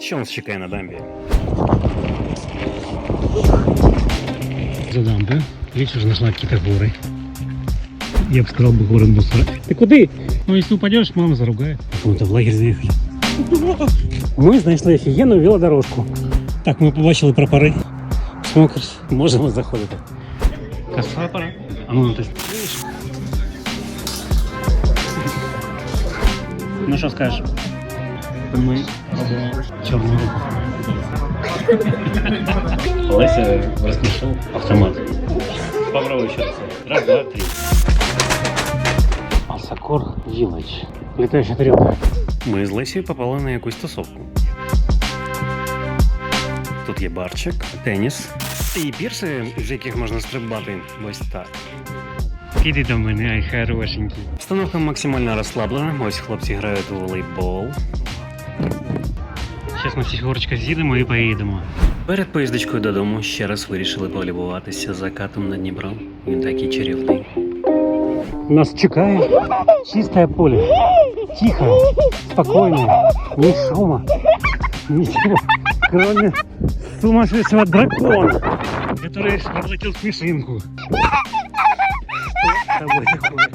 Що нас чекає на дамбі? За дамбой. Видишь, уже нашла какие-то горы. Я бы сказал бы горы мусора. Ты куды? Ну, если упадешь, мама заругает. Мы-то в лагерь заехали. Ми знайшли офігенну велодорожку. Так, ми побачили прапори. Смокерс. Можемо заходити. Коса пора. А ну, ти знаєш. Ну що скажеш? Ми робимо чорну руку. Олеся розкішов автомат. Попробуй ще раз. Раз, два, три. Алсакор Village. Летающая тарелка. Ми з Лесією попали на якусь тусовку. Тут є барчик, теніс і пірси, з яких можна стрибати. Ось так. Іди до мене, ай хорошенький. Обстановка максимально розслаблена. Ось хлопці грають у волейбол. Всі горочка з'їдемо і поїдемо. Перед поїздочкою додому ще раз вирішили полюбуватися закатом на Дніпро. Він такий чарівний. Нас чекає чистое поле. Тихо, спокойно, ни шума, ничего, кроме сумасшедшего дракона, который воплотил смешинку. Что с тобой такое?